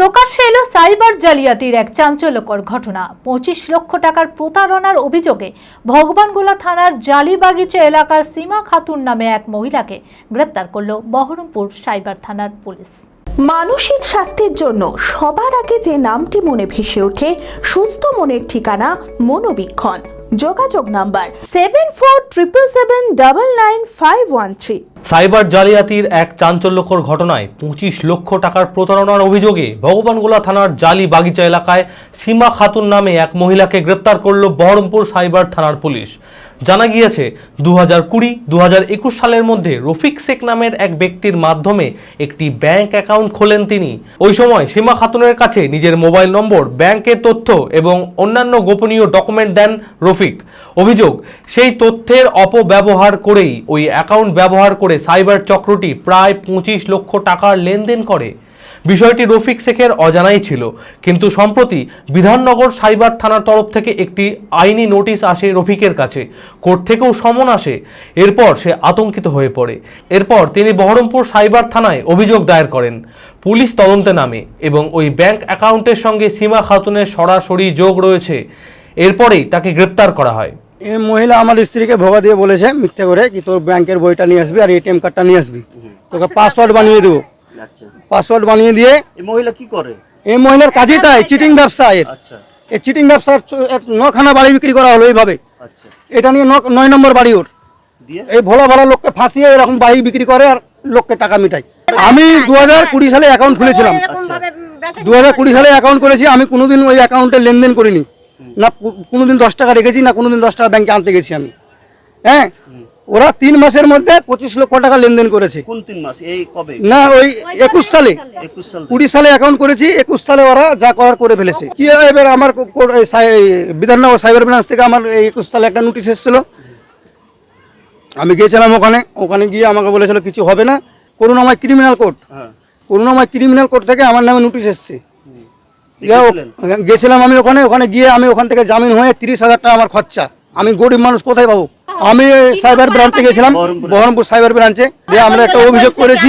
প্রকাশ্যে এলো সাইবার জালিয়াতির এক চাঞ্চল্যকর ঘটনা। পঁচিশ লক্ষ টাকার প্রতারণার অভিযোগে ভগবানগোলা থানার জালিবাগিচা এলাকার সীমা খাতুন নামে এক মহিলাকে গ্রেপ্তার করল বহরমপুর সাইবার থানার পুলিশ। মানসিক স্বাস্থ্যের জন্য সবার আগে যে নামটি মনে ভেসে ওঠে, সুস্থ মনের ঠিকানা মনোবীক্ষণ। যোগাযোগ number seven four triple seven double nine five one three cyber জালিয়াতির এক চাঞ্চল্যকর ঘটনায় পঁচিশ লক্ষ টাকার প্রতারণার অভিযোগে ভগবানগোলা থানার জালি বাগিচা এলাকায় সীমা খাতুন নামে এক মহিলাকে গ্রেপ্তার করল বহরমপুর সাইবার থানার পুলিশ। জানা গিয়েছে দু হাজার কুড়ি দু হাজার একুশ সালের মধ্যে রফিক শেখ নামের এক ব্যক্তির মাধ্যমে একটি ব্যাংক অ্যাকাউন্ট খোলেন তিনি। ওই সময় সীমা খাতুনের কাছে নিজের মোবাইল নম্বর, ব্যাংকের তথ্য এবং অন্যান্য গোপনীয় ডকুমেন্ট দেন রফিক। অভিযোগ, সেই তথ্যের অপব্যবহার করেই, ওই অ্যাকাউন্ট ব্যবহার করে সাইবার চক্রটি প্রায় পঁচিশ লক্ষ টাকার লেনদেন করে। বিষয়টি রফিক শেখের অজানাই ছিল। কিন্তু সম্প্রতি বিধাননগর সাইবার থানার তরফ থেকে একটি আইনি নোটিশ আসে রফিকের কাছে। কোর্ট থেকেও সমন আসে। এরপর সে আতঙ্কিত হয়ে পড়ে। এরপর তিনি বহরমপুর সাইবার থানায় অভিযোগ দায়ের করেন। পুলিশ তদন্তে নামে এবং ওই ব্যাংক অ্যাকাউন্টের সঙ্গে সীমা খাতুনের সরাসরি যোগ রয়েছে। এরপরেই তাকে গ্রেপ্তার করা হয়। এই মহিলা আমার স্ত্রীকে ভোগা দিয়ে বলেছে মিথ্যে করে কি তোর ব্যাংকের বইটা নিয়ে আসবি আর এটিএম কার্ডটা নিয়ে আসবি। তোকে পাসওয়ার্ড বানিয়ে দেবো। আচ্ছা। পাসওয়ার্ড বানিয়ে দিয়ে এই মহিলা কি করে? এই মহিলার কাজই তাই চিটিং ব্যবসা এর। আচ্ছা। এই চিটিং ব্যবসার এক নখানা বাড়ি বিক্রি করা হলো এইভাবে। আচ্ছা। এটা নিয়ে ন- নয় নম্বর বাড়ি ওর। এই ভোলা ভালো লোককে ফাঁসিয়ে এরকম বাড়ি বিক্রি করে আর লোককে টাকা মিটাই আমি দু হাজার কুড়ি সালে অ্যাকাউন্ট খুলেছিলাম। দু হাজার কুড়ি সালে অ্যাকাউন্ট করেছি আমি কোনোদিন ওই অ্যাকাউন্টে লেনদেন করিনি। না কো- কোনোদিন দশ টাকা রেখেছি না কোনোদিন দশ টাকা ব্যাংকে আনতে গেছি আমি। হ্যাঁ? ওরা তিন মাসের মধ্যে পঁচিশ লক্ষ টাকা লেনদেন করেছে। কোন তিন মাস? এই কবে? না ওই একুশ সালে। একুশ সাল। কুড়ি সালে অ্যাকাউন্ট করেছি একুশ সালে ওরা যা করার করে ফেলেছে। কি এবার আমার বিধাননগর সাইবার ব্রাঞ্চ থেকে আমার এই একুশ সালে একটা নোটিশ এসেছিল। আমি গিয়েছিলাম ওখানে ওখানে গিয়ে আমাকে বলেছিল কিছু হবে না। করুণাময় ক্রিমিনাল কোর্ট হ্যাঁ। করুণাময় ক্রিমিনাল কোর্ট থেকে আমার নামে নোটিশ এসছে? গেছিলাম আমি ওখানে ওখানে গিয়ে আমি ওখান থেকে জামিন হয়ে তিরিশ হাজার টাকা আমার খরচা। আমি গরিব মানুষ কোথায় পাবো? আমি সাইবার ব্রাঞ্চে গেছিলাম বহরমপুর সাইবার ব্রাঞ্চে। দিয়ে আমরা একটা অভিযোগ করেছি।